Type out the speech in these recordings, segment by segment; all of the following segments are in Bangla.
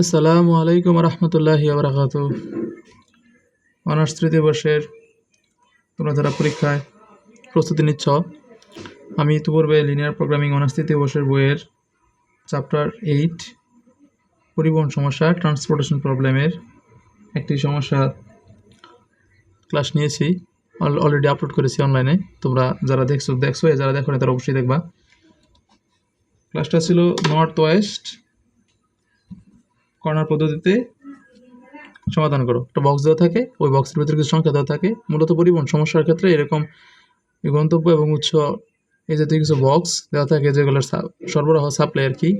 আসসালামু আলাইকুম রহমতুল্লাহি আবরাকাত অনার্স তৃতীয় বর্ষের তোমরা যারা পরীক্ষায় প্রস্তুতি নিচ্ছ, আমি ইতিপূর্বে লিনিয়ার প্রোগ্রামিং অনার্স তৃতীয় বর্ষের বইয়ের চ্যাপ্টার এইট পরিবহন সমস্যা ট্রান্সপোর্টেশন প্রবলেমের একটি সমস্যা ক্লাস নিয়েছি অলরেডি আপলোড করেছি অনলাইনে তোমরা যারা দেখছ দেখছ যারা দেখো না তারা অবশ্যই দেখবা। ক্লাসটা ছিল নর্থ ওয়েস্ট কর্নার পদ্ধতিতে সমাধান করো। একটা বক্স দেওয়া থাকে, ওই বক্সের ভিতরে কিছু সংখ্যা দেওয়া থাকে। মূলত পরিবহন সমস্যার ক্ষেত্রে এরকম গন্তব্য এবং উৎস, এই জাতীয় কিছু বক্স দেওয়া থাকে যেগুলোর সরবরাহ সাপ্লাই আর কি,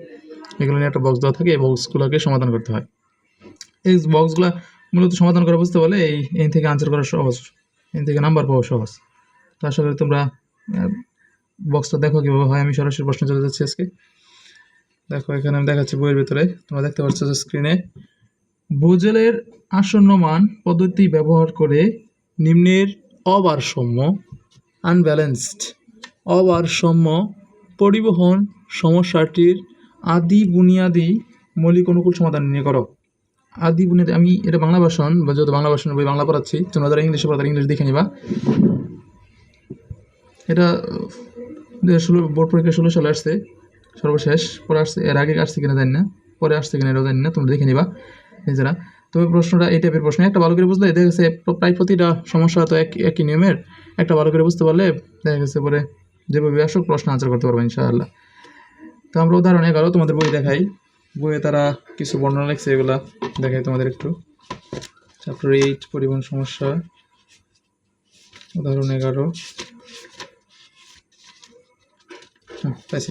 এগুলো নিয়ে একটা বক্স দেওয়া থাকে। এই বক্সগুলোকে সমাধান করতে হয়। এই বক্সগুলো মূলত সমাধান করা বুঝতে পারলে এই এন থেকে আনসার করা সহজ। এন থেকে নাম্বার পাওয়া সহজ। তো আশা করি তোমরা বক্সটা দেখো কীভাবে হয়। আমি সরাসরি প্রশ্ন চলে যাচ্ছি আজকে। দেখো, এখানে আমি দেখাচ্ছি বইয়ের ভিতরে। তোমরা দেখতে পাচ্ছ যে স্ক্রিনে ভোজেলের আসন্ন মান পদ্ধতি ব্যবহার করে নিম্নের অভারসাম্য আনব্যালেন্সড অভারসাম্য পরিবহন সমস্যাটির আদি বুনিয়াদি মৌলিক অনুকূল সমাধান নিয়ে করো। আদি বুনিয়াদি, আমি এটা বাংলা ভাষণ, বা যেহেতু বাংলা ভাষণ বই বাংলা পড়াচ্ছি, তোমরা যারা ইংলিশে পড়া ইংলিশ দেখে নিবা। এটা ষোলো, বোর্ড পরীক্ষা ষোলো সালে আসছে। সর্বশেষ, পরে আসছে, এর আগে আসছে কিনা জানি না, পরে আসছে কিনা এটাও জানি না, তোমরা দেখে নিবা নিজেরা তবে প্রশ্নটা এই টাইপের প্রশ্ন, একটা ভালো করে বুঝলে, দেখা গেছে প্রায় প্রতিটা সমস্যা তো এক একই নিয়মের, একটা ভালো করে বুঝতে পারলে দেখা গেছে পরে যেভাবে আসুক, প্রশ্ন আনসার করতে পারব ইনশাআল্লাহ। তো আমরা উদাহরণ এগারো, তোমাদের বই দেখাই। বইয়ে তারা কিছু বর্ণনা লিখছে, এগুলা দেখাই তোমাদের একটু। চ্যাপ্টার এইট পরিবহন সমস্যা। উদাহরণ এগারো। পাইছি।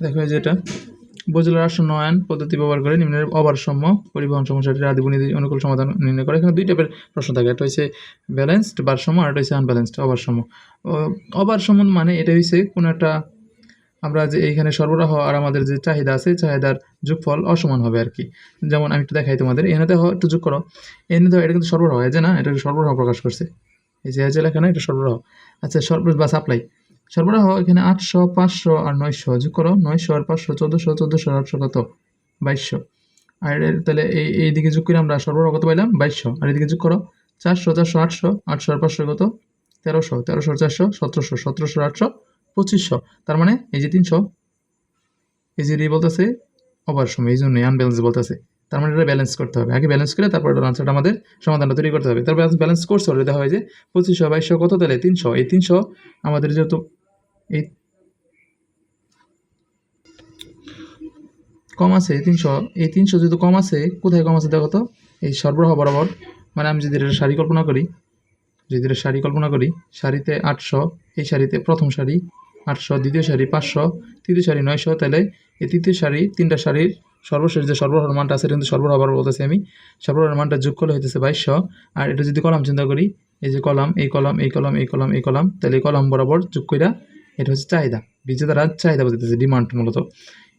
দেখো এই যে এটা উপজেলার আসন্ন নয়ন পদ্ধতি ব্যবহার করে নিম্নের অভারসাম্য, পরিবহন সমস্যাটির বুনিয়াদি অনুকূল সমাধান নির্ণয় করে। এখানে দুই টাইপের প্রশ্ন থাকে, একটা হচ্ছে ব্যালেন্সড ভারসাম্য আর একটা হচ্ছে আনব্যালেন্সড অভারসাম্য। অভারসাম্য মানে এটা হচ্ছে কোনো একটা, আমরা যে এইখানে সরবরাহ আর আমাদের যে চাহিদা আছে, চাহিদার যোগফল অসমান হবে আর কি যেমন আমি একটু দেখাই তোমাদের এনে দেখো, একটু যোগ করো। এনে দেখো, এটা কিন্তু সরবরাহ হয় যে না, এটা সরবরাহ প্রকাশ করছে। এই যে যে লেখা না, এটা সরবরাহ। আচ্ছা সরবরাহ বা সাপ্লাই সরবরাহ এখানে আটশো, পাঁচশো আর নয়শো। যোগ করো, নয়শো আর পাঁচশো, চোদ্দোশো চোদ্দোশো আটশো কত? বাইশশো। আর তাহলে এই এই দিকে যোগ করে আমরা সরবরাহ কত পাইলাম? বাইশশো। আর এদিকে যোগ করো, চারশো চারশো, আটশো আটশো আর পাঁচশো কত? তেরোশো। তেরোশো, চারশো, সতেরোশো সতেরোশো আটশো, পঁচিশশো। তার মানে এই যে তিনশো, এই যে দিয়ে বলতেছে, ওভার সময়, এই জন্যই আনব্যালেন্স বলতেছে। তার মানে এটা ব্যালেন্স করতে হবে। আগে ব্যালেন্স করে তারপর আনসারটা আমাদের সমাধানটা তৈরি করতে হবে। তারপর ব্যালেন্স করছে দেখা হয় যে পঁচিশশো, বাইশশো কত? তাহলে তিনশো। এই তিনশো আমাদের যেহেতু এই কম আছে তিনশো, এই তিনশো যেহেতু কম আছে, কোথায় কম আছে দেখো তো? এই সরবরাহ বরাবর। মানে আমি যদি এটা সারি কল্পনা করি, যদি এটা সারি কল্পনা করি সারিতে আটশো, এই সারিতে প্রথম সারি আটশো, দ্বিতীয় সারি পাঁচশো, তৃতীয় সারি নয়শো, তাহলে এই তৃতীয় সারি তিনটা সারির সর্বশেষ যে সরবরাহের মানটা আছে কিন্তু সরবরাহ বরাবর বলতেছি আমি, সরবরাহের মানটা যোগ করলে হইতেছে বাইশশো। আর এটা যদি কলাম চিন্তা করি, এই যে কলাম, এই কলাম এই কলাম এই কলাম এই কলাম, তাহলে এই কলাম বরাবর যোগ কইরা এটা হচ্ছে চাহিদা। বিজে দ্বারা চাহিদা বোঝাইতেছে ডিমান্ড মূলত।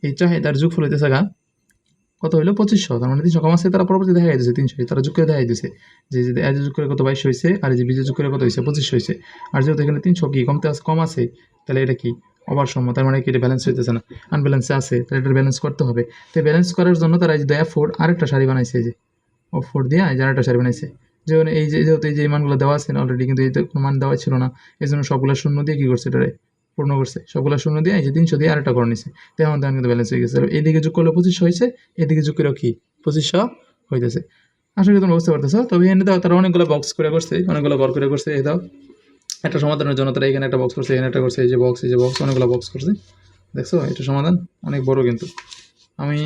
এই চাহিদার যুগ ফল হইতেছে গা, কত হইল? পঁচিশশো। তার মানে তিনশো কম আছে তারা পরবর্তী দেখা যাইতেছে তিনশো। তারা যুগ করে দেখা যাইতেছে যে যে এজ যুগ করে কত বাইশ হয়েছে আর যে বিজে যুগ করে কত হয়েছে পঁচিশ হয়েছে আর যেহেতু এখানে তিনশো কি কমতে কম আছে তাহলে এটা কি? অবার সময় তার মানে কি এটা ব্যালেন্স হইতেছে না। আনব্যালেন্সে আছে, তাহলে এটা ব্যালেন্স করতে হবে। তো ব্যালেন্স করার জন্য তারা এই যে দয়া ফোর আরেকটা শাড়ি বানাইছে যে। ও ফোর দিয়ে যে আরেকটা শাড়ি বানাইছে। যেমন এই যে, যেহেতু এই যে মানগুলো দেওয়া আছে অলরেডি কিন্তু এই কোনো মান দেওয়া ছিল না এই জন্য সবগুলো শূন্য দিয়ে কী করছে এটারে? পূর্ণ করছে। সবগুলো শূন্য দিয়ে এই যে তিনশো দিয়ে আরেকটা করে নিছে। তেমন কিন্তু ব্যালেন্স হয়ে গেছে। এদিকে যোগ করলে পঁচিশশো হয়েছে এদিকে যোগ করে কি? পঁচিশশো হইতেছে। আসলে করি তোমরা বুঝতে পারতেছো। তবে এনে দাও, তারা অনেকগুলো বক্স করে করছে, অনেকগুলো ঘর করে করছে। এই দাও। একটা সমাধানের জন্য তারা এখানে একটা বক্স করছে, এখানে একটা করছে, এই যে বক্স এই যে বক্স অনেকগুলো বক্স করছে। দেখছ? এটা সমাধান অনেক বড় কিন্তু। আমি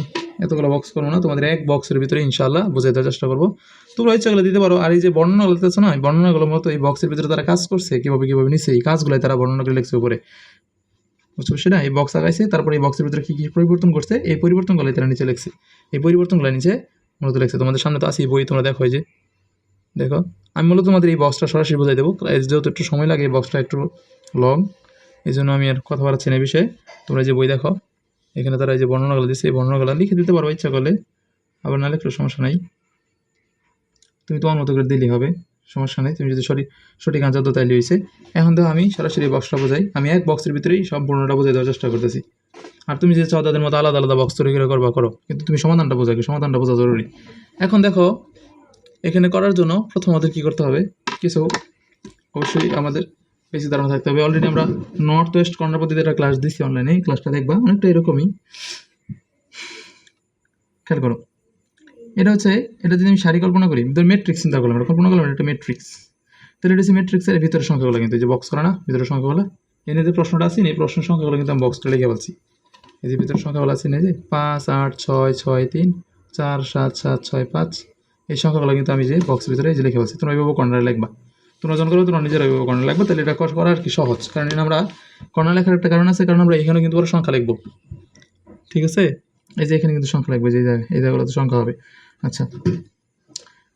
এতগুলো বক্স করব না, তোমাদের এক বক্সের ভিতরে ইনশাল্লাহ বুঝাই দেওয়ার চেষ্টা করব। তোমরা ইচ্ছাগুলো দিতে পারো, আর এই যে বর্ণনাগুলো দিতেছো না বর্ণনাগুলো মতো এই বক্সের ভিতরে তারা কাজ করছে, কীভাবে কীভাবে নিচ্ছে এই কাজগুলোই তারা বর্ণনা করে লিখছে উপরে। বুঝতে পারছি না? এই বক্স আগাইছে, তারপরে এই বক্সের ভিতরে কী কী পরিবর্তন করছে, এই পরিবর্তনগুলো তারা নিচে লিখছে। এই পরিবর্তনগুলো নিচে মূলত লিখছে। তোমাদের সামনে তো আসি বই, তোমরা দেখো যে। দেখো, আমি মূলত তোমাদের এই বক্সটা সরাসরি বোঝাই দেবো। যেহেতু একটু সময় লাগে, এই বক্সটা একটু লং এই জন্য আমি আর কথা বাড়াচ্ছি না বিষয়ে। তোমরা যে বই দেখো। এখানে তারা এই যে বর্ণনাগুলো দিচ্ছে এই বর্ণনাগুলো লিখে দিতে পারো, ইচ্ছা করলে। আবার না লিখলেও সমস্যা নাই। তুমি তোমার মতো করে দিলেই হবে, সমস্যা নেই। তুমি যদি সঠিক সঠিক আনসার তো তাইলে হয়েছে এখন দেখো আমি সরাসরি বক্সটা বোঝাই। আমি এক বক্সের ভিতরেই সব বর্ণনাটা বোঝাই দেওয়ার চেষ্টা করতেছি। আর তুমি যে চাও তাদের মতো আলাদা আলাদা বক্স তৈরি করে করবা, করো। কিন্তু তুমি সমাধানটা বোঝা কি সমাধানটা বোঝা জরুরি। এখন দেখো, এখানে করার জন্য প্রথম আমাদের কী করতে হবে? কিছু অবশ্যই আমাদের বেশি ধারণা থাকতে হবে। অলরেডি আমরা নর্থ ওয়েস্ট কর্নার পদ্ধতিতে একটা ক্লাস দিচ্ছি অনলাইনে ক্লাসটা দেখবা, অনেকটা এরকমই। খেয়াল করো। এটা হচ্ছে, এটা যদি আমি সারি কল্পনা করি ধর মেট্রিক্স চিন্তা করলাম কল্পনা করলাম এটা ম্যাট্রিক্স তাহলে এটা হচ্ছে ম্যাট্রিক্সের ভিতরের সংখ্যাগুলো কিন্তু যে বক্স করা না, ভিতরের সংখ্যাগুলো। এনে যে প্রশ্নটা আছে, এই প্রশ্নের সংখ্যাগুলো কিন্তু আমি বক্সটা লিখে বলছি। এই যে ভিতরের সংখ্যাগুলো আছে, এই যে পাঁচ, আট, ছয় ছয়, তিন, চার, সাত সাত, ছয়, পাঁচ, এই সংখ্যাগুলো কিন্তু আমি যে বক্সের ভিতরে এই যে লিখে বলছি। তোমরা এইভাবে কর্নারে লিখবা। তোমরা যখন করবে, তোমরা নিজেরা এইভাবে কর্নার লিখবা তাহলে এটা করা আর কি সহজ। কারণ আমরা কর্নার লেখার একটা কারণ আছে, কারণ আমরা এখানে কিন্তু ওরা সংখ্যা লিখব। ঠিক আছে? এই যে এখানে কিন্তু সংখ্যা লাগবে যে জায়গায় এই জায়গাগুলোতে সংখ্যা হবে। আচ্ছা।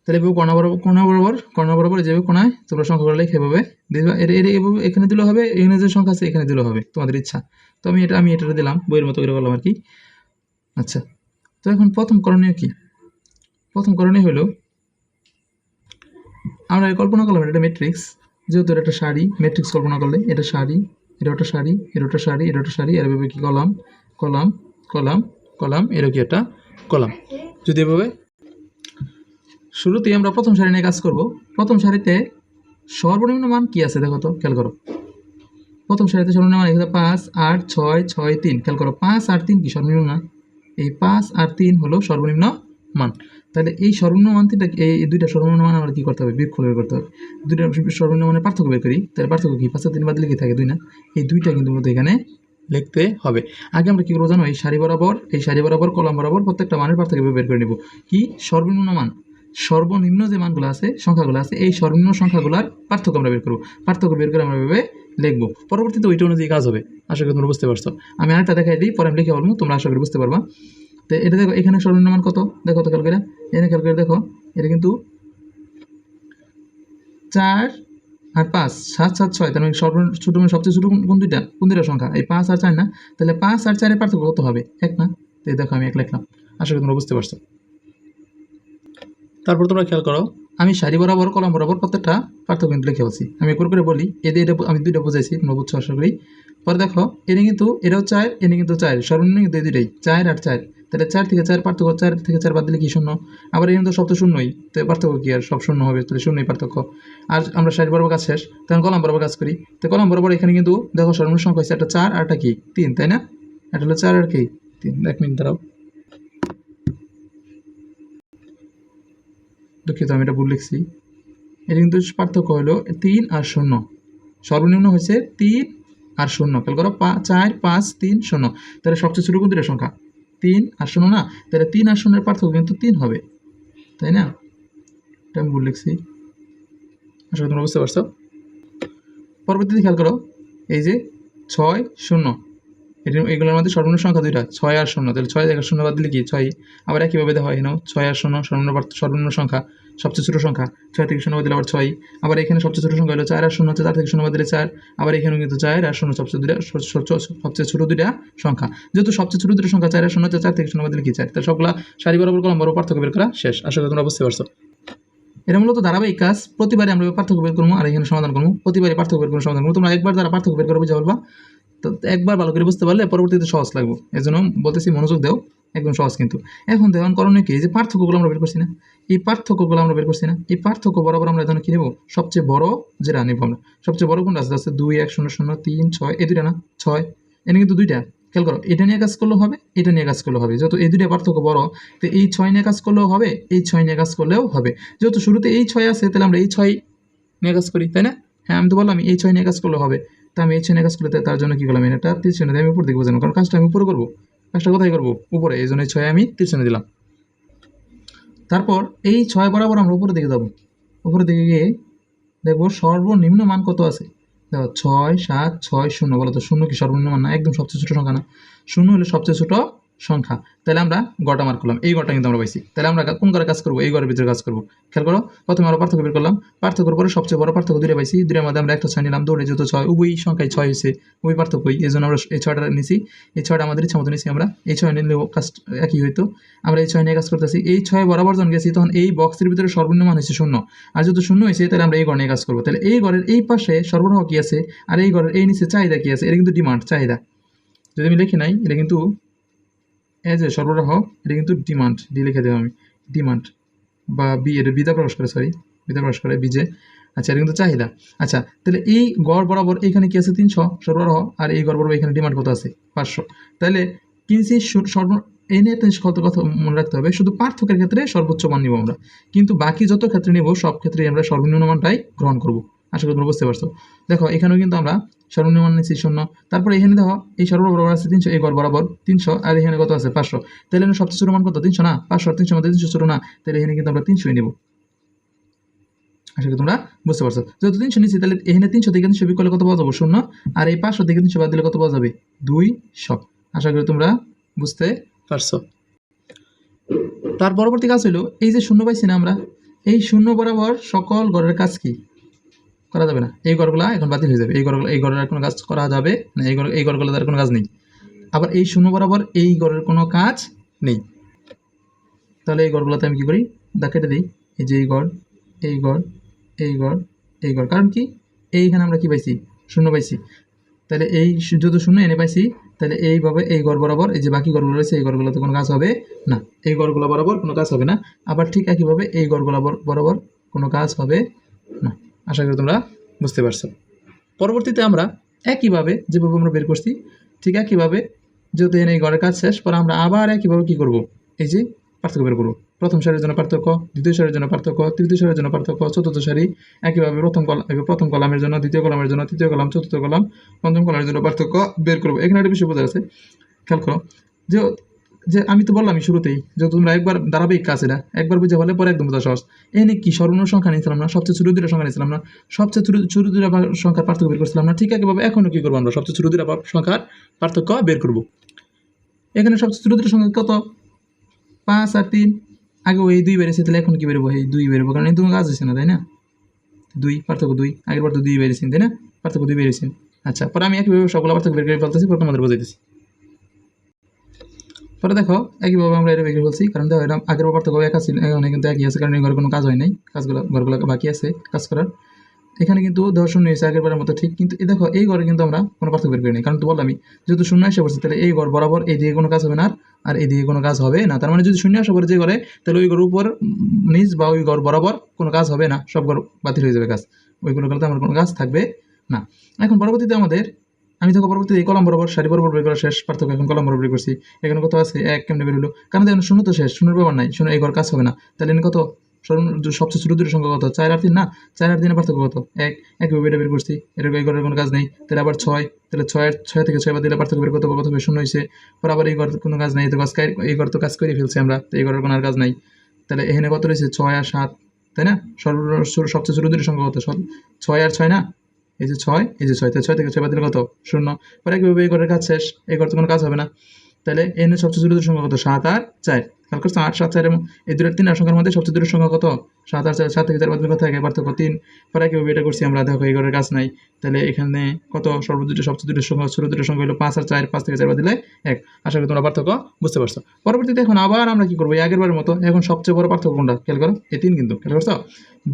তাহলে এভাবে কর্ণা বরাবর কর্ণা বরাবর কর্ণা বরাবর যেভাবে কোনায় তোমরা সংখ্যাগুলো লিখে এভাবে দিবা। এটা এটা এভাবে এখানে দিলেও হবে, এখানে যে সংখ্যা আছে, এখানে দিলে হবে, তোমাদের ইচ্ছা। তো আমি এটা আমি এটা দিলাম, বইয়ের মতো করে বললাম আর কি। আচ্ছা। তো এখন প্রথম করণীয় কি? প্রথম করণীয় হলো আমরা কল্পনা করলাম, এটা ম্যাট্রিক্স যেহেতু এটা একটা শাড়ি ম্যাট্রিক্স কল্পনা করলে এটা শাড়ি এটা একটা শাড়ি এটা একটা শাড়ি এটা একটা শাড়ি আর এভাবে কি কলাম কলাম কলাম কলাম এরকম কি একটা কলাম। যদি এভাবে, শুরুতেই আমরা প্রথম সারি নিয়ে কাজ করব। প্রথম সারিতে সর্বনিম্ন মান কি আছে দেখো তো, খেয়াল করো। প্রথম সারিতে সর্বনিম্ন মান এখানে পাঁচ, আট, ছয় ছয়, তিন, খেয়াল করো, পাঁচ আর তিন কি সর্বনিম্ন না? এই পাঁচ আর তিন হলো সর্বনিম্ন মান। তাহলে এই সর্বনিম্ন মান তিনটা এই দুইটা সর্বনিম্ন মান আমরা কি করতে হবে? বিয়োগ বের করতে হবে। দুইটা সর্বনিম্ন মানের পার্থক্য বের করি। তাহলে পার্থক্য কি? পাঁচ আর তিন বাদ কি থাকে? দুই না? এই দুইটা কিন্তু মূলত এখানে লিখতে হবে। আগে আমরা কি করব জানো? এই সারি বরাবর, এই সারি বরাবর, কলাম বরাবর প্রত্যেকটা মানের পার্থক্য বের করে নেব। কি? সর্বনিম্ন মান। সর্বনিম্ন যে মানগুলো আছে, সংখ্যাগুলো আছে, এই সর্বনিম্ন সংখ্যাগুলোর পার্থক্য আমরা বের করব। পার্থক্য বের করে আমরা ভেবে লিখব। পরবর্তীতে ওইটা অনুযায়ী কাজ হবে। আশা করি তোমরা বুঝতে পারছ। আমি আরেকটা দেখাই দিই, পরে আমি লিখে বলব। তোমরা আশা করি বুঝতে পারবা। তো এটা দেখো, এখানে সর্বনিম্ন মান কত? দেখো তো খেয়াল করে এখানে খেয়াল করে দেখো, এটা কিন্তু চার আর পাঁচ, সাত সাত, ছয়, তার মানে সর্ব, ছোটো মানে সবচেয়ে ছোটো কোন- দুইটা? কোন দুইটা সংখ্যা? এই পাঁচ আর চার না? তাহলে পাঁচ আর চারের পার্থক্য কত হবে? এক না? তো দেখো আমি এক লিখলাম। আশা করি তোমরা বুঝতে পারছ। তারপর তোমরা খেয়াল করো, আমি সারি বরাবর, কলম বরাবর প্রত্যেকটা পার্থক্য কিন্তু লিখে বলছি আমি একবার করে বলি এদের এটা আমি দুইটা বুঝাইছি, তোমরা বুঝছ আশা করি। পরে দেখো, এনে কিন্তু, এটাও চার, এনে কিন্তু চার, সর্বনিম্ন কিন্তু এই দুইটাই, চার আর চার। তাহলে চার থেকে চার পার্থক্য, চার থেকে চার বাদ দিলে কি শূন্য? আবার এখানে তো সব তো শূন্যই, তো পার্থক্য কী আর? সব শূন্য হবে, তাহলে শূন্যই পার্থক্য। আর আমরা সারি বরাবর কাজ শেষ, তখন কলম বরাবর কাজ করি। তো কলম বরাবর এখানে কিন্তু দেখো সর্বনিম্ন সংখ্যা হচ্ছে একটা চার আর একটা কি? তিন, তাই না? এটা হলো চার আর কি? তিন, এক মিনিট দাঁড়াও। দুঃখিত, আমি এটা ভুল লিখছি। এটা কিন্তু পার্থক্য হলো তিন আর শূন্য। সর্বনিম্ন হয়েছে তিন আর শূন্য। খেয়াল করো, পা- চার, পাঁচ, তিন, শূন্য। তাহলে সবচেয়ে ছোটো কোন দুটো সংখ্যা? তিন আর শূন্য না? তাহলে তিন আর পার্থক্য কিন্তু তিন হবে, তাই না? এটা আমি ভুল লিখছি। আসলে তোমরা বুঝতে পারছ। পরবর্তীতে খেয়াল করো, এই যে ছয় শূন্য। এগুলোর মধ্যে সর্বনিম্ন সংখ্যা দুইটা, ছয় আর শূন্য। তাহলে ছয় শূন্য বাদ দিলে কি? ছয়। আবার একইভাবে দেওয়া হয় এখানেও ছয় আর শূন্য, সর্বনিম্ন সর্বনিম্ন সংখ্যা, সবচেয়ে ছোটো সংখ্যা। ছয় থেকে শূন্য বাদ দিলে আবার ছয়। আবার এখানে সবচেয়ে ছোটো সংখ্যা হলো চার আর শূন্য হচ্ছে চার থেকে শূন্য বাদ দিলে চার। আবার এখানেও কিন্তু চার আর শূন্য, সবচেয়ে স- সবচেয়ে ছোটো দুইটা সংখ্যা। যেহেতু সবচেয়ে ছোটো দুটো সংখ্যা, চার আর শূন্য হচ্ছে চার থেকে শূন্য বাদ দিলে কি চার? তাহলে সবগুলা সারি বরাবর কলম বরাবর পার্থক্য বের করা শেষ। আশা করি তোমরা বুঝতে পারছ। এটা মূলত ধারাবাহিক কাজ। প্রতিবারে আমরা পার্থক্য বের করব আর এখানে সমাধান করব। প্রতিবারে পার্থক্য বের করে সমাধান করব। তোমরা একবার দ্বারা পার্থক্য বের করে বুঝে বলবা। তো একবার ভালো করে বুঝতে পারলে পরবর্তীতে সহজ লাগবে। এই জন্য বলতেছি মনোযোগ দেও, একদম সহজ কিন্তু। এখন দেখুন করণীয় কি? যে পার্থক্যগুলো আমরা বের করছি না। এই পার্থক্যগুলো আমরা বের করছি না। এই পার্থক্য বরাবর আমরা এখানে কি নেব? সবচেয়ে বড় যেটা নেব আমরা। সবচেয়ে বড় কোনটা আছে দুই, এক, শূন্য শূন্য, তিন, ছয়। এই দুইটা না? ছয়। এনে কিন্তু দুইটা। খেয়াল করো, এটা নিয়ে কাজ করলেও হবে, এটা নিয়ে কাজ করলেও হবে। যেহেতু এই দুইটা পার্থক্য বড়, তো এই ছয় নিয়ে কাজ করলেও হবে, এই ছয় নিয়ে কাজ করলেও হবে। যেহেতু শুরুতে এই ছয় আছে, তাহলে আমরা এই ছয় নিয়ে কাজ করি, তাই না? হ্যাঁ আমি তো বললাম, এই ছয় নিয়ে কাজ করলেও হবে। তা আমি এই ছেলে কাজ করলে তার জন্য কী করলাম? এটা তীর আমি উপর দিকে বোঝানো কারণ কাজটা আমি উপরে করব। কাজটা কোথায় করব? উপরে, এই জন্য ছয় আমি তীর দিলাম। তারপর এই ছয় বরাবর আমরা উপরের দিকে যাব। উপরের দিকে গিয়ে দেখব সর্বনিম্ন মান কত আছে? দেখো, ছয়, সাত, ছয়, শূন্য, বলো তো শূন্য কি সর্বনিম্ন মান না? একদম সবচেয়ে ছোটো সংখ্যা না। শূন্য হলে সবচেয়ে ছোটো সংখ্যা। তাহলে আমরা গড়টা মার্ক করলাম। এই গড়টা কিন্তু আমরা পাইছি। তাহলে আমরা কোন ঘরে কাজ করব? এই ঘরের ভিতরে কাজ করব। খেয়াল করো, প্রথমে আমরা পার্থক্য বের করলাম। পার্থক্যের পরে সবচেয়ে বড় পার্থক্য দুটো পাইছি। দুটোর মধ্যে আমরা একটা ছয় নিলাম। দৌড়ে যত ছয় উভয় সংখ্যায় ছয় হয়েছে ওই পার্থক্যই। এই জন্য আমরা এই ছয়টা নিছি। এই ছয়টা আমাদের ইচ্ছা মতো নিছি আমরা। এই ছয় নিলেও কাজ একই হইতো। আমরা এই ছয় নিয়ে কাজ করতেছি। এই ছয় বরাবর জন গেছি, তখন এই বক্সের ভিতরে সর্বনিম্ন মান হয়েছে শূন্য। আর যেহেতু শূন্য হয়েছে তাহলে আমরা এই ঘর নিয়ে কাজ করব। তাহলে এই ঘরের এই পাশে সরবরাহ কি আছে? আর এই ঘরের এই নিচে চাহিদা কি আছে? এটা কিন্তু ডিমান্ড চাহিদা। যদি আমি লিখি নাই, এটা কিন্তু এজ এ সরবরাহ এটা কিন্তু ডিমান্ড ডি লিখে দেবো আমি ডিমান্ড বা বি এটা বিদা প্রকাশ করে সরি বিদা প্রকাশ করে বিজে আচ্ছা এটা কিন্তু চাহিদা আচ্ছা তাহলে এই গড় বরাবর এখানে কি আছে তিনশো সরবরাহ আর এই গড় বরাবর এখানে ডিমান্ড কত আছে? পাঁচশো, তাহলে কিনছি সর্ব, এই নিয়ে একটা কত কথা মনে রাখতে হবে, শুধু পার্থক্যের ক্ষেত্রে সর্বোচ্চ মান নিব আমরা, কিন্তু বাকি যত ক্ষেত্রে নিব, সব ক্ষেত্রে আমরা সর্বনিম্ন মানটাই গ্রহণ করব। আশা করি তোমরা বুঝতে পারছ। দেখো, এখানেও কিন্তু আমরা সর্বনিম্ন নিচ্ছি শূন্য। তারপরে এখানে দেখো, এই সর্ব বরাবর আছে তিনশো, এই গড় বরাবর তিনশো, আর এখানে কত আছে? পাঁচশো। তাহলে এখানে সবচেয়ে ছোট মান কত? তিনশো না? পাঁচশো আর তিনশো মধ্যে তিনশো ছোট না। তাহলে এখানে কিন্তু আমরা তিনশোই নেব। আশা করি তোমরা বুঝতে পারছ। যেহেতু তিনশো নিচ্ছি, তাহলে এখানে তিনশো থেকে তিনশো বিকলে কত পাওয়া যাবে? শূন্য। আর এই পাঁচশো থেকে তিনশো বাদ দিলে কত পাওয়া যাবে? দুই শ আশা করি তোমরা বুঝতে পারছ। তার পরবর্তী কাজ হলো এই যে শূন্য পাইছি না আমরা, এই শূন্য বরাবর সকল গড়ের কাজ কি? করা যাবে না। এই গড়গুলা এখন বাতিল হয়ে যাবে। এই গড়গুলো এই গড়ের কোনো কাজ করা যাবে না। এই এই গড়গুলো তার কোনো কাজ নেই। আবার এই শূন্য বরাবর এই গড়ের কোনো কাজ নেই। তাহলে এই গড়গুলোতে আমি কী করি? দা কেটে দিই। এই যে এই গড় এই গড় এই গড় এই গড় কারণ কি? এইখানে আমরা কি পাইছি? শূন্য পাইছি। তাহলে এই যত শূন্য এনে পাইছি, তাহলে এইভাবে এই গড় বরাবর, এই যে বাকি গড়গুলো রয়েছে, এই গড়গুলোতে কোনো কাজ হবে না। এই গড়গুলো বরাবর কোনো কাজ হবে না। আবার ঠিক একইভাবে এই গড়গুলো বর- বরাবর কোনো কাজ হবে না। আশা করি তোমরা বুঝতে পারছ। পরবর্তীতে আমরা একইভাবে যেভাবে আমরা বের করছি, ঠিক একইভাবে যেহেতু এনে গড়ের কাজ শেষ, পরে আমরা আবার একইভাবে কী করব? এই যে পার্থক্য বের করব। প্রথম সারির জন্য পার্থক্য, দ্বিতীয় সারির জন্য পার্থক্য, তৃতীয় সারির জন্য পার্থক্য, চতুর্থ সারি একইভাবে প্রথম কলাম প্রথম কলামের জন্য, দ্বিতীয় কলামের জন্য, তৃতীয় কলাম, চতুর্থ কলাম, পঞ্চম কলামের জন্য পার্থক্য বের করব। এখানে একটা বিষয় বোঝা আছে। খেয়াল করো যে যে আমি তো বললামই শুরুতেই, যে তোমরা একবার ধারাবাহিক কাজ এটা, একবার বুঝে বলে পরে একদম সহজ। এনে কি সর্বনিম্ন সংখ্যা নিয়েছিলাম না, সবচেয়ে ছোট দুটো সংখ্যা নিয়েছিলাম না, সবচেয়ে ছোট ছোট দুটো সংখ্যার পার্থক্য বের করছিলাম না, ঠিক একইভাবে এখনও কী করব আমরা? সবচেয়ে ছোট দুটো সংখ্যার পার্থক্য বের করব। এখানে সবচেয়ে ছোট দুটো সংখ্যা কত? পাঁচ আর তিন। আগে ওই দুই বেড়েছে তাহলে এখন কি বেরোবো? এই দুই বেরোবো, কারণ এই দুটো কাজ হয়েছে না, তাই না? দুই, পার্থক্য দুই, আগের বার তো দুই বেরিয়েছেন তাই না? পার্থক্য দুই বেরিয়েছেন আচ্ছা পরে আমি একইভাবে সবগুলো পার্থক্য বের করে ফেলতেছি, পরে তোমাদের বোঝাইতেছি। পরে দেখো একইভাবে আমরা এটা বের ফেলছি কারণ দেখো এটা আগের ব্যাপার পার্থক্য এক আছে এখানে কিন্তু একই আছে কারণ এই ঘরে কোনো কাজ হয় নাই। কাজগুলো ঘরগুলো বাকি আছে কাজ করার। এখানে কিন্তু দশ শূন্য হয়েছে আগের বারের মতো ঠিক কিন্তু এই দেখো এই ঘরে কিন্তু আমরা কোনো পার্থক্য বের করিনি কারণ তো বললামই যেহেতু শূন্য এসে পড়ছে তাহলে এই ঘর বরাবর এই দিকে কোনো কাজ হবে না আর, এই দিকে কোনো কাজ হবে না। তার মানে যদি শূন্য আসে পড়ে যে ঘরে তাহলে ওই ঘর উপর নিজ বা ওই ঘর বরাবর কোনো কাজ হবে না সব ঘর বাতিল হয়ে যাবে কাজ। ওইগুলো গেলে আমার কোনো কাজ থাকবে না। এখন পরবর্তীতে আমাদের আমি দেখো পরবর্তীতে এই কলম বরাবর সারি বরাবর বের করা শেষ পার্থক্য এখন কলম বরাবর বের করছি। এখানে কত আছে? এক, কেমনে বের হলো? কারণ দেখুন, শূন্য তো শেষ, শূন্যের ব্যাপার নাই। শূন্য, এই ঘর কাজ হবে না। তাহলে কত? সবচেয়ে ছোট দুটো সংখ্যা কত? চার আর তিন না? চার আর তিনের পার্থক্য কত? এক একভাবে এটা বের করছি। এরকম এই ঘরের কোনো কাজ নেই। তাহলে আবার ছয়, তাহলে ছয় ছয় থেকে ছয় বাদ দিলে পার্থক্য বের করতে কত শূন্য হয়েছে পর আবার এই ঘর কোনো কাজ নেই। তো কাজ এই ঘর তো কাজ করে ফেলছি আমরা। তো এই ঘরের কোনো আর কাজ নাই। তাহলে এখানে কত রয়েছে? ছয় আর সাত, তাই না? সর্ব সবচেয়ে ছোট দুটো সংখ্যা কত? ছয় আর ছয় না? এই যে ছয়, এই যে ছয়, তাহলে ছয় থেকে ছয় বাতিল কত? শূন্য। পরে একইভাবে এই ঘরের কাজ শেষ, এই ঘর তো কোনো কাজ হবে না। তাহলে এনে সবচেয়ে ছোট সংখ্যা কত? সাত আর চার। খেয়াল করছ আট সাত চার এবং এই দুটো তিন আর সংখ্যার মধ্যে সবচেয়ে দুটো সংখ্যা কত? সাত আর চার সাত থেকে চার বাদ কত থাকে, পার্থক্য তিন। পরে একইভাবে এটা করছি আমরা? দেখো, এই ঘরের কাজ নাই। তাহলে এখানে কত? সর্ব দুটো সবচেয়ে দুটো সংখ্যা, ছোট দুটো সংখ্যা হলো পাঁচ আর চার, পাঁচ থেকে চার বাদ দিলে এক। আশা করি তোমরা পার্থক্য বুঝতে পারছ। পরবর্তীতে এখন আবার আমরা কি করব? আগের বারের মতো এখন সবচেয়ে বড় পার্থক্য কোনটা? খেয়াল করো, এই তিন কিন্তু। খেয়াল করছ?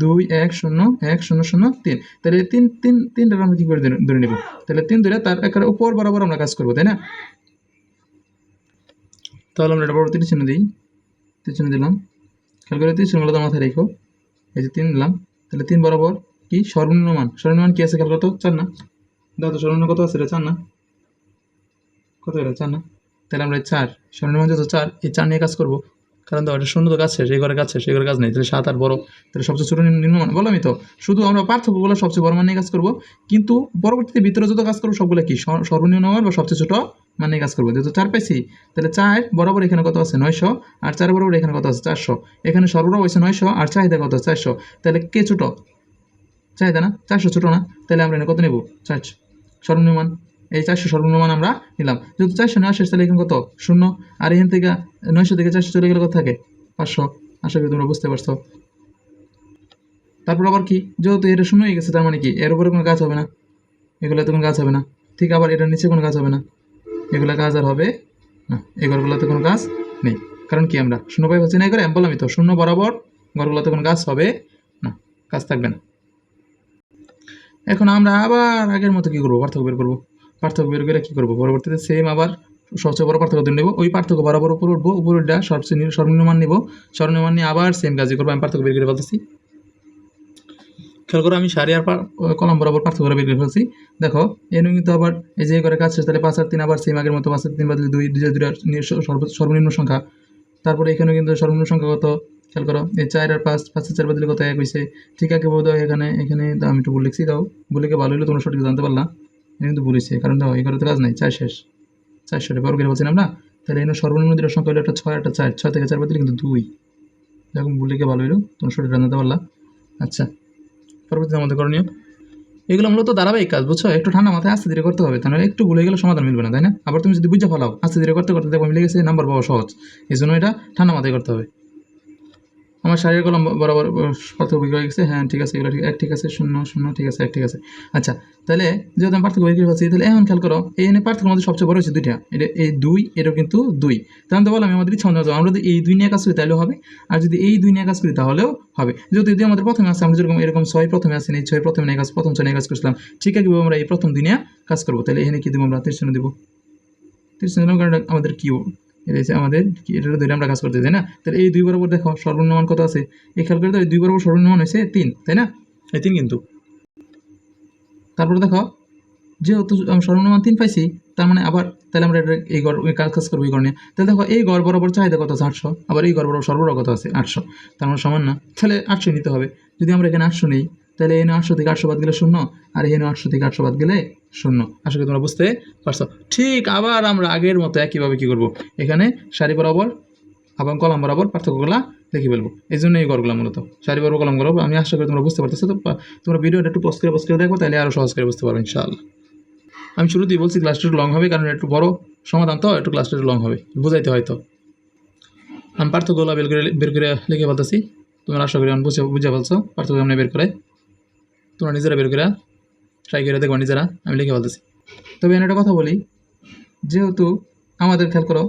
দুই, এক, শূন্য এক, শূন্য শূন্য, তিন। তাহলে তিন তিন তিনটা আমরা কি করে ধরে নেব? তাহলে তিন ধরে তার একেবারে উপর বরাবর আমরা কাজ করব, তাই না? তাহলে আমরা এটা পরবর্তী চিহ্ন দিই। চিহ্ন দিলাম। খেয়াল করে তীর চিহ্নগুলো তো মাথায় রেখো। এই যে তিন দিলাম। তাহলে তিন বরাবর কি? সর্বনিম্ন মান। সর্বনিম্ন মান কি আছে খেয়াল করতো চার না। দাদা, সর্বনিম্ন কত আছে এটা চার না। কত এটা? চার না। তাহলে আমরা চার, সর্বনিম্ন যত চার, এই চার নিয়ে কাজ করব। কারণ তো শূন্য তো শেষ এই ঘরে শেষ এই ঘরে কাজ নেই, তাহলে সাত আর বড়, তাহলে সবচেয়ে ছোট মান বললামই তো। শুধু আমরা পার্থক্যগুলো সবচেয়ে বড় মান কাজ করব, কিন্তু পরবর্তীতে ভিতরে যত কাজ করব সবগুলো কি? সর্বনিম্ন মান বা সবচেয়ে ছোটো মান কাজ করব? যেহেতু চার পাইছি, তাহলে চার বরাবর এখানে কত আছে? নয়শো, আর চার বরাবর এখানে কত আছে? চারশো। এখানে সর্বরাহ হয়েছে নয়শো, আর চাহিদা কত? আছে চারশো। তাহলে কে ছোটো? চাহিদা না? চারশো ছোটো না? তাহলে আমরা এখানে কত নেব? চারশো। সর্বনিম্ন মান? এই চারশো সর্বনিম্ন মান আমরা নিলাম। যেহেতু চারশো নয় আসে, তাহলে এখানে কত? শূন্য। আর এখান থেকে নয়শো থেকে চারশো চলে গেলে কত থাকে? পাঁচশো। আশা করি তোমরা বুঝতে পারছ। তারপর আবার কি? যেহেতু এটা শূন্য হয়ে গেছে, তার মানে কি? এর উপরে কোনো কাজ হবে না। এগুলো তো কোনো কাজ হবে না। ঠিক আবার এটার নিচে কোনো কাজ হবে না। এগুলো কাজ আর হবে না। এই ঘরগুলোতে কোনো কাজ নেই। কারণ কি আমরা? শূন্য পাই হচ্ছে না করে আমি বললামই তো, শূন্য বরাবর ঘরগুলোতে কোনো কাজ হবে না। কাজ থাকবে না। এখন আমরা আবার আগের মতো কি করব? পার্থক্য বের করব। পার্থক্য বের করে কী করব? পরবর্তীতে সেম আবার সবচেয়ে বড় পার্থক্য ধরে নেব। ওই পার্থক্য বরাবর উপর উঠবো উপরটা সর্বনিম্ন সর্বনিম্ন মান নেব। সর্বনিম্ন মান নিয়ে আবার সেম কাজই করব। আমি পার্থক্য বের করে ফেলতেছি। খেয়াল করো আমি সারি আর কলম বরাবর পার্থক্য বের করে ফেলছি। দেখো এনে কিন্তু আবার এই যে করে কাজ শেষ, তাহলে পাঁচ আর তিন আবার সেম আগের মতো পাঁচ আর তিন বাদলে দুই দুই দুই সর্বনিম্ন সংখ্যা। তারপরে এখানেও কিন্তু সর্বনিম্ন সংখ্যা কত? খেয়াল করো, এই চার আর পাঁচ পাঁচের চার বাদলে কত? এক হয়েছে ঠিক আছে বোধ এখানে এখানে আমি একটু ভুল লিখছি, দাও। বলে ভালো হলে তোমরা সঠিক জানতে পারলা। এটা কিন্তু হয়েছে কারণ দেখো এগারো তো কাজ নাই চার শেষ। চারশো ব্যবহার করে বলছিলাম না, তাহলে এখানে সর্বনিম্ন দুটো সংখ্যা হলো একটা ছয়, একটা চার, ছয় থেকে চার বাদলে কিন্তু দুই। দেখুন, ভুল লিখে ভালো হলো, তোমার সঠিক জানতে পারলা। আচ্ছা পরবর্তীতে আমাদের করণীয়। এগুলো মূলত ধারাবাহিক কাজ, বুঝছ? একটু ঠান্ডা মাথায় আস্তে ধীরে করতে হবে, তাহলে একটু ভুলে গেলে সমাধান মিলবে না, তাই না? আবার তুমি যদি বুঝে ফেলাও, আস্তে ধীরে করতে করতে দেখো মিলে গেছে নাম্বার পাওয়া সহজ। এই জন্য এটা ঠান্ডা মাথায় করতে হবে। আমার শারীরিক কলম বরাবর পার্থক্য বের হয়ে গেছে। হ্যাঁ ঠিক আছে, এগুলো ঠিক এক ঠিক আছে, শূন্য শূন্য, ঠিক আছে, এক ঠিক আছে। আচ্ছা তাহলে যেহেতু আমি পার্থক্য বের করে ফেলছি তাহলে এখন খেয়াল করো, এই এনে পার্থক্য আমাদের সবচেয়ে বড় হচ্ছে দুইটা। এটা এই দুই, এটাও কিন্তু দুই। তাহলে তো বললাম আমাদের ইচ্ছা মতো আমরা যদি এই দুই নিয়ে কাজ করি তাহলেও হবে। আর যদি এই দুই নিয়ে কাজ করি, তাহলেও হবে। যেহেতু যদি আমাদের প্রথমে আছে, আমরা যেরকম, এরকম ছয় প্রথমে আসেন এই ছয় প্রথমে নিয়ে কাজ, প্রথম ছয় নিয়ে কাজ করছিলাম, ঠিক আছে আমরা এই প্রথম দিনে কাজ করব। তাহলে এখানে কি দেবো আমরা? তিরিশ দেবো। তিরিশ কারণ আমাদের কি এটা হচ্ছে আমাদের কি এটা ধরে আমরা কাজ করতে তাই না? তাহলে এই দুই বরাবর দেখো সর্বনিম্ন মান কত আছে? এই খেয়াল করে তো এই দুই বরাবর সর্বনিম্ন মান হয়েছে তিন তাই না? এই তিন কিন্তু। তারপরে দেখো যেহেতু আমি সর্বনিম্ন মান তিন পাইছি তার মানে আবার তাহলে আমরা এটা এই গড় কাজ কাজ করব এই গড় নিয়ে। তাহলে দেখো এই গড় বরাবর চাহিদা কত আছে? আটশো। আবার এই গড় বরাবর সর্বরা কত আছে? আটশো। তার মানে সমান না। তাহলে আটশো নিতে হবে। যদি আমরা এখানে আটশো নেই তাহলে এনে আটশো থেকে আটশো বাদ গেলে শূন্য, আর এখানে আটশো থেকে আটশো বাদ গেলে শূন্য। আশা করি তোমরা বুঝতে পারছ। ঠিক আবার আমরা আগের মতো একইভাবে কী করব? এখানে সারি বরাবর, এবং কলম বরাবর পার্থক্যগুলো দেখে ফেলব। এই জন্য এই গড়গুলো মূলত। সারি বরাবর, কলম বরাবর, আমি আশা করি তোমরা বুঝতে পারতেছো। তো তোমরা ভিডিওটা একটু পোস্ট করে পোস্ট করে দেখো তাহলে আরও সহজ করে বুঝতে পারো ইনশাআল্লাহ। আমি শুরুতেই বলছি ক্লাসটা একটু লং হবে, কারণ একটু বড় সমাধান তো, একটু ক্লাসটা একটু লং হবে। বুঝাইতে হয়তো আমি পার্থক্যগুলো বের করে বের করে লিখে বলতেছি তোমরা আশা করি আমি বুঝে বুঝে বলছো পার্থক্য আমরা বের করে। তোমরা নিজেরা বের করে ট্রাই করে দেখো নিজেরা, আমি লিখে বলতেছি। তবে আমি একটা কথা বলি, যেহেতু আমাদের খেয়াল করো,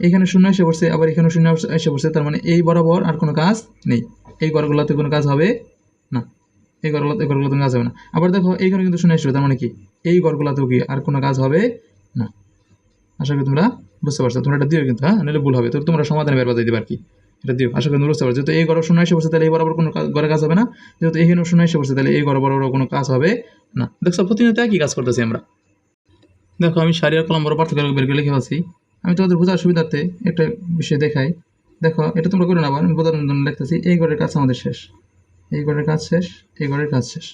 এখানে শূন্য এসে পড়ছে, আবার এখানে শূন্য এসে পড়ছে, তার মানে এই বরাবর আর কোনো কাজ নেই। এই ঘরগুলোতে কোনো কাজ হবে না। এই ঘরগুলোতে এই ঘরগুলোতে কাজ হবে না। আবার দেখো এইখানে কিন্তু শূন্য এসেছিল তার মানে কি? এই ঘরগুলোতেও কি আর কোনো কাজ হবে না? আশা করি তোমরা বুঝতে পারছ। তোমরা এটা দিও কিন্তু হ্যাঁ? নাহলে ভুল হবে। তো তোমরা সমাধানে বের বাজাই দিবে আর কি। এটা দিও। আশা করি বুঝতে পারছ। যেহেতু এই ঘরে শূন্য এসে পড়ছে তাহলে এই বরাবর কোনো ঘরে কাজ হবে না। যেহেতু এখানেও শূন্য এসে পড়ছে তাহলে এই ঘরে বরাবর কোনো কাজ হবে না। দেখছ, প্রতিনিয়ত একই কাজ করতেছি আমরা। দেখো, আমি সারি আর কলম বড় পার্থক্য বের করে লিখে আছি আমি তোমাদের বোঝার সুবিধার্থে একটা বিষয় দেখাই। দেখো, এটা তোমরা করে নেবা আমি বোঝার জন্য লিখতেছি, এই ঘরের কাজ আমাদের শেষ। এই ঘরের কাজ শেষ, এই ঘরের কাজ শেষ।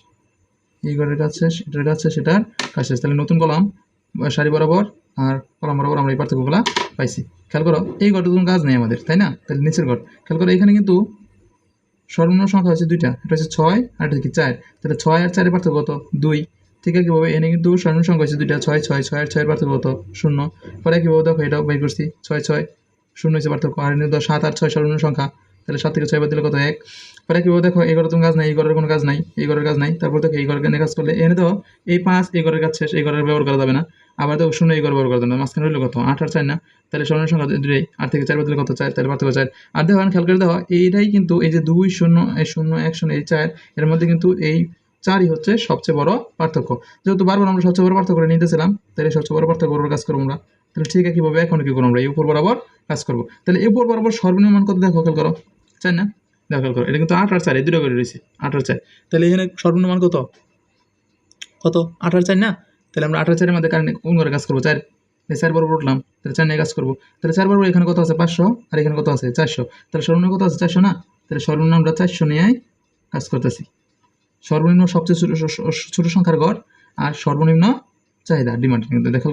এই ঘরের কাজ শেষ, এটার কাজ শেষ, এটার কাজ শেষ। তাহলে নতুন কলাম সারি বরাবর আর কলাম বরাবর আমরা এই পার্থক্যগুলো পাইছি। খেয়াল করো, এই ঘরটা কোনো কাজ নেই আমাদের, তাই না? তাহলে নিচের ঘর। খেয়াল করো, এখানে কিন্তু সর্বনিম্ন সংখ্যা হচ্ছে দুইটা। এটা হচ্ছে ছয়, আর এটা কি চার। তাহলে ছয় আর চারের পার্থক্য কত? দুই। ঠিক কীভাবে এনে কিন্তু সর্বনিম্ন সংখ্যা হচ্ছে দুইটা। ছয় ছয় ছয় আর ছয়ের পার্থক্য কত? শূন্য। পরে কীভাবে দেখো, এটাও বের করছি। ছয় ছয়, শূন্য হচ্ছে পার্থক্য। আর এনে সাত আর ছয় সর্বনিম্ন সংখ্যা। তাহলে সাত থেকে ছয় বাদ দিলে কত? এক। পরে কীভাবে দেখো, এই ঘরের কোনো কাজ নাই, এই ঘরের কোনো কাজ নাই, এই ঘরের কাজ নাই। তারপর দেখো, এই ঘরের কাজ করলে? এনে তো এই পাঁচ, এই ঘরের কাজ শেষ, এই ঘরের ব্যবহার করা যাবে না। আবার দেখো শূন্য এই ব্যবহার করা না মাঝখানে রইল কত? আট আর চার না? তাহলে সর্বনিম্ন সংখ্যা দুটোই আট থেকে চার বাদ দিলে কত? চার, তাহলে পার্থক্য চার। আর দেখো, খেয়াল করে দেখো, এইটাই কিন্তু এই যে দুই শূন্য, এই শূন্য, এক শূন্য, এই চার, এর মধ্যে কিন্তু এই চারই হচ্ছে সবচেয়ে বড় পার্থক্য। যেহেতু বারবার আমরা সবচেয়ে বড় পার্থক্য নিতেছিলাম, তাহলে সবচেয়ে বড় পার্থক্য বরাবর কাজ করব আমরা। তাহলে ঠিক আছে কীভাবে এখন কী করব আমরা। এই উপর বরাবর কাজ করব। তাহলে এই উপর বরাবর সর্বনিম্ন মান কত দেখো, খেয়াল করো? চাই না? দেখো, খেয়াল করো, এটা কিন্তু আট আর চার, এই দুটো করে রয়েছে, আট আর চার। তাহলে এখানে সর্বনিম্ন মান কত? কত? আট আর চার না? তাহলে আমরা আঠারো চারের মধ্যে কারণে কোন ঘরে কাজ করব? চার। চার বরাবর উঠলাম, তাহলে চার নিয়ে কাজ করব। তাহলে চার বরাবর এখানে কত আছে? পাঁচশো। আর এখানে কত আছে? চারশো। তাহলে সর্বনিম্ন কত আছে? চারশো না? তাহলে সর্বনিম্ন আমরা চারশো নিয়ে কাজ করতেছি। সর্বনিম্ন সবচেয়ে ছোটো ছোটো সংখ্যার ঘর আর সর্বনিম্ন চাহিদা ডিমান্ড কিন্তু। দেখো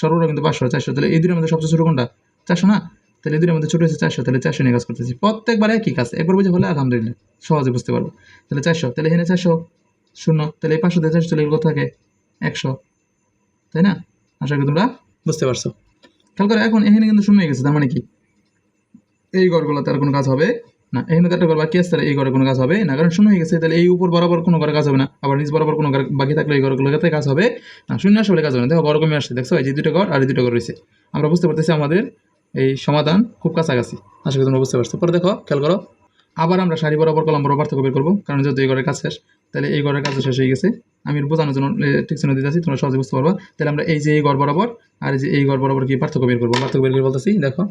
সর্বনিম্ন কিন্তু পাঁচশো, চারশো। তাহলে এই দুটোর মধ্যে সবচেয়ে ছোটো কোনটা? চারশো না? তাহলে এই দুটোর মধ্যে ছোটো হচ্ছে চারশো। তাহলে চারশো নিয়ে কাজ করতেছি। প্রত্যেকবার একই কাজ। একবার বুঝে হলে আলহামদুলিল্লাহ, সহজে বুঝতে পারব। তাহলে চারশো। তাহলে এখানে চারশো শূন্য। তাহলে এই পাঁচশো দিয়ে চারশো চলে কত থাকে? একশো। তাই না? আশা করি তোমরা বুঝতে পারছ। খেয়াল করো, এখন এখানে কিন্তু শূন্য গেছে, তার মানে কি? এই ঘরগুলোতে আর কোনো কাজ হবে না। এখানে তো একটা ঘর বাকি আছে এই ঘরে কোনো কাজ হবে না। কারণ শূন্য হয়ে গেছে, তাহলে এই উপর বরাবর কোনো ঘরে কাজ হবে না। আবার নিচ বরাবর কোনো ঘর বাকি থাকলে এই ঘরগুলোতে কাজ হবে না। শূন্য আসলে কাজ হবে না। দেখো, ঘর কমে আসছে, দেখছ? এই যে দুটো ঘর আর এই দুটো ঘর রয়েছে। আমরা বুঝতে পারতেছি আমাদের এই সমাধান খুব কাছাকাছি। আশা করি তোমরা বুঝতে পারছ। পরে দেখো, খেয়াল করো। আবার আমরা সারি বরাবর কলম বরাবর পার্থক্য বের করব, কারণ যেহেতু এই ঘরের কাজ শেষ, তাহলে এই ঘরের কাজ শেষ হয়ে গেছে। আমি বোঝানোর জন্য ঠিক চিহ্ন দিতেছি, তোমরা সহজে বুঝতে পারবা। তাহলে আমরা এই যে এই ঘর বরাবর আর যে এই ঘর বরাবর কি পার্থক্য বের করব? পার্থক্য বের করে বলতেছি, দেখো।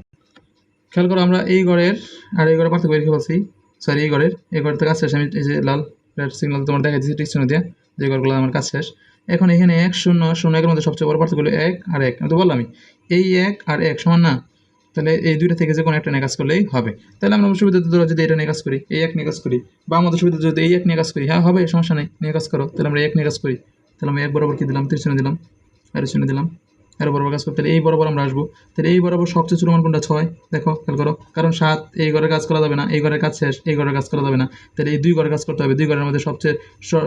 খেয়াল করো, আমরা এই ঘরের আর এই ঘরের পার্থক্য বের করে বলছি। সরি এই ঘরের এই ঘরের তো কাজ শেষ। আমি এই যে লাল রেড সিগন্যাল তোমার দেখা দিচ্ছি ঠিক চিহ্ন দিয়ে, যে ঘরগুলো আমার কাজ শেষ। এখন এখানে এক শূন্য শূন্য একের মধ্যে সবচেয়ে বড় পার্থক্য হলো এক আর এক। আমি তো বললামই, এই এক আর এক সমান না। তাহলে এই দুইটা থেকে যে কোনো একটা নিয়ে কাজ করলেই হবে। তাহলে আমরা সুবিধা ধরো যদি এটা নিয়ে কাজ করি, এই এক নিয়ে কাজ করি, বা আমাদের সুবিধা যদি এই এক নিয়ে কাজ করি হ্যাঁ হবে, সমস্যা নেই, নিয়ে কাজ করো। তাহলে আমরা এক নিয়ে কাজ করি। তাহলে আমরা এক বরাবর কি দিলাম? ত্রিশ দিলাম আর শূন্য দিলাম, আর বরাবর কাজ করতে তাহলে এই বরাবর আমরা আসব। তাহলে এই বরাবর সবচেয়ে ছোট মান কোনটা ছয়, দেখো, খেয়াল করো। কারণ সাত, এই ঘরের কাজ করা যাবে না, এই ঘরের কাজ শেষ, এই ঘরের কাজ করা যাবে না। তাহলে এই দুই ঘরের কাজ করতে হবে। দুই ঘরের মধ্যে সবচেয়ে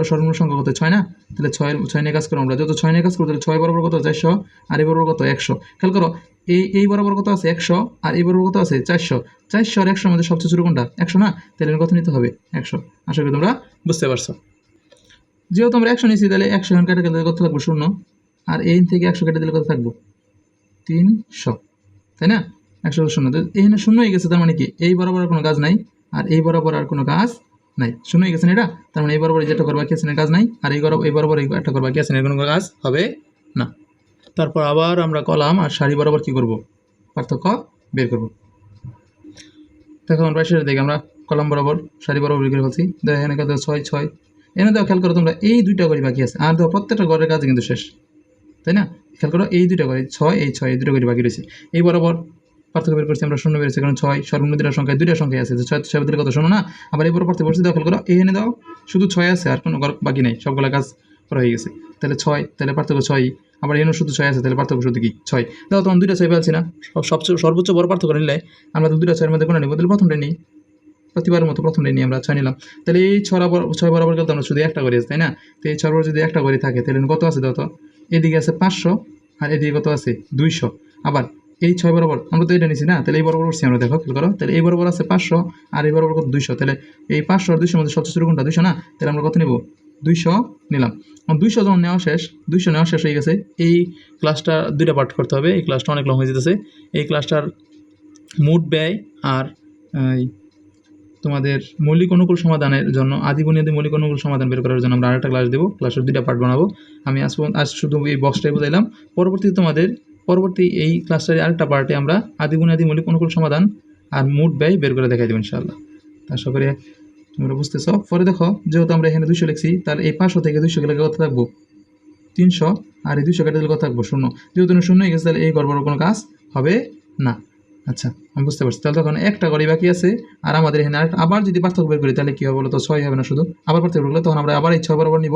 সর্বনিম্ন সংখ্যা কত? ছয় না? তাহলে ছয় ছয় নিয়ে কাজ করো আমরা। যত ছয় নিয়ে কাজ করব তাহলে ছয় বরাবর কত? চারশো। আর এই বরাবর কত? একশো। খেয়াল করো এই এই বরাবর কত আছে? একশো, আর এই বরাবর কত আছে? চারশো। চারশো আর একশোর মধ্যে সবচেয়ে ছোট কোনটা? একশো না? তাহলে কত নিতে হবে? একশো। আশা করি তোমরা বুঝতে পারছ। যেহেতু আমরা একশো নিয়েছি, তাহলে একশো এখন কেটে গেলে কত থাকব? শূন্য। আর এই থেকে একশো কেটে দিলে কত থাকব? তিনশো। তাই না? একশো শূন্য। তো এখানে শূন্য হয়ে গেছে, তার মানে কি? এই বরাবর আর কোনো কাজ নাই। আর এই বরাবর আর কোনো কাজ নাই। শূন্য হয়ে গেছে না এটা? তার মানে এই বরাবর যেটা করবা কেসিনের কাজ নাই। আর এই বরাবর এই বরাবর একটা করবা কেসিনের কোনো কাজ হবে না। তারপর আবার আমরা কলাম আর সারি বরাবর কি করব? পার্থক্য বের করব। দেখো আমরা সেটা দেখি আমরা কলাম বরাবর, সারি বরাবর বের করে ফেলছি। দেখো এখানে কত? ছয় ছয়। এনে দেখো খেয়াল করো তোমরা, এই দুইটা করি বাকি আছে। আর দেখো প্রত্যেকটা ঘরের কাজ কিন্তু শেষ। তাই না? খেয়াল করো, এই দুইটা করে। ছয়, এই ছয়, এই দুটো করে বাকি রয়েছে। এই বরাবর পার্থক্য বের করছি আমরা শূন্য বেরোচ্ছে কারণ ছয়। সর্বনিম্ন দুটা সংখ্যায় দুইটা সংখ্যায় আছে। ছয় ছয় কত? শূন্য না? আবার এই বড় পার্থক্য দেখো খেয়াল করো এনে দাও শুধু ছয় আছে আর কোনো ঘর বাকি নেই। সবগুলো কাজ করা হয়ে গেছে। তাহলে ছয়, তাহলে পার্থক্য ছয়। আবার এখানে শুধু ছয় আছে, তাহলে পার্থক্য শুধু কি? ছয়। দাও তখন দুইটা ছয় পেয়েছি না। সবচেয়ে সর্বোচ্চ বড় পার্থক্য নিলে আমরা তো দুইটা ছয়ের মধ্যে কোনো নিব তাহলে প্রথমটা নিই। প্রতিবারের মতো প্রথমটা নিয়ে আমরা ছয় নিলাম। তাহলে এই ছয় ছয় বরাবর গেলে আমরা শুধু একটা করি তাই না? তো এই বরাবর যদি একটা করে থাকে, তাহলে কত আছে দাও তো? এদিকে আছে পাঁচশো আর এদিকে কত আছে? দুইশো। আবার এই ছয় বরাবর, আমরা তো এটা নিছি না, তাহলে এই বরাবর করছি আমরা, দেখো, খেয়াল করো। তাহলে এই বরাবর আছে পাঁচশো আর এই বরাবর কত? দুইশো। তাহলে এই পাঁচশো আর দুইশোর মধ্যে সবচেয়ে ছোট কোনটা দুইশো না? তাহলে আমরা কত নিব? দুইশো নিলাম। দুইশো যখন নেওয়া শেষ, দুইশো নেওয়া শেষ হয়ে গেছে, এই ক্লাসটা দুইটা পার্ট করতে হবে। এই ক্লাসটা অনেক লং হয়ে যেতেছে। এই ক্লাসটার মোট ব্যয় আর তোমাদের মৌলিক অনুকূল সমাধানের জন্য আদি বুনিয়াদি মৌলিক অনুকূল সমাধান বের করার জন্য আমরা আরেকটা ক্লাস দেবো। ক্লাসের দুইটা পার্ট বানাবো। আমি আজ আজ শুধু এই বক্সটাই বুঝাইলাম। পরবর্তীতে তোমাদের পরবর্তী এই ক্লাসটার আরেকটা পার্টে আমরা আদি বুনিয়াদি মৌলিক অনুকূল সমাধান আর মোট ব্যয় বের করে দেখাই দেবো ইনশাআল্লাহ। আশা করি তোমরা বুঝতেছ? পরে দেখো, যেহেতু আমরা এখানে দুইশো লিখছি, তাহলে এই পাঁচশো থেকে দুইশো গেলে কত থাকব? তিনশো, আর এই দুইশো কেটে দিলে কত থাকব? শূন্য। যেহেতু শূন্য গেছে, তাহলে এই গড়বড় কোনো কাজ হবে না। আচ্ছা আমি বুঝতে পারছি। তাহলে তখন একটা গড়ি বাকি আছে, আর আমাদের এখানে আবার যদি পার্থক্য বের করি, তাহলে কী হবে বলো তো ছয় হবে না শুধু? আবার পার্থক্য করলে তখন আমরা আবার এই ছয় বরাবর নিব।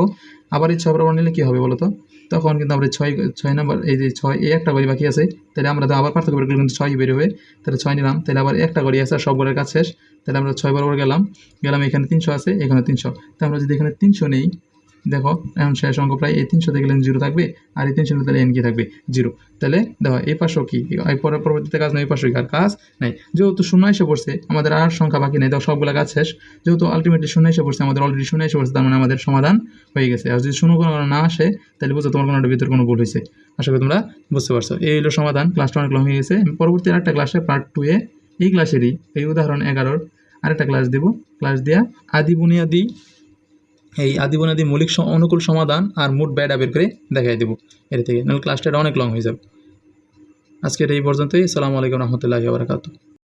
আবার এই ছয় বরাবর নিলে কী হবে বলতো? তখন কিন্তু আমরা ছয় ছয় নম্বর, এই যে ছয়, এই একটা গড়ি বাকি আছে। তাহলে আমরা তো আবার পার্থক্য বের করি কিন্তু ছয় বের হবে। তাহলে ছয় নিলাম। তাহলে আবার একটা গড়ি আছে, আর সব গড়ের কাজ শেষ। তাহলে আমরা ছয় বরাবর গেলাম। গেলাম এখানে তিনশো আছে, এখানে তিনশো। তাহলে আমরা যদি এখানে তিনশো নেই দেখো, এখন শেষ অঙ্ক প্রায় এই তিনশো থেকে জিরো থাকবে, আর এই তিনশো তাহলে এন কি থাকবে? জিরো তাহলে দেখো, এই পাঁচশো কি? পরে পরবর্তীতে কাজ নেই, এই পাঁচশো কি? আর কাজ নেই। যেহেতু শূন্য এসে পড়ছে, আমাদের আর সংখ্যা বাকি নেই, দেখো, সবগুলো কাজ শেষ। যেহেতু আলটিমেটলি শূন্য এসে পড়ছে, আমাদের অলরেডি শূন্য এসে পড়ছে, তার মানে আমাদের সমাধান হয়ে গেছে। আর যদি শূন্য কোনো না আসে, তাহলে বুঝো তোমার কোনো ভিতরে কোনো ভুল হয়েছে। আশা করি তোমরা বুঝতে পারছ। এই হলো সমাধান ক্লাসটা অনেক লং হয়ে গেছে। পরবর্তী আরেকটা ক্লাসে পার্ট টু এ, এই ক্লাসেরই এই উদাহরণ এগারোর আরেকটা ক্লাস দেব। ক্লাস দেওয়া আদি বুনিয়াদি এই আদিবনাদি মৌলিক স- অনুকূল সমাধান আর মোট ব্যাডা বের করে দেখাই দেবো। এর থেকে, নাহলে ক্লাসটা অনেক লং হয়ে যাবে। আজকের এই পর্যন্তই। আসসালামু আলাইকুম রহমতুল্লাহ বারাকাতু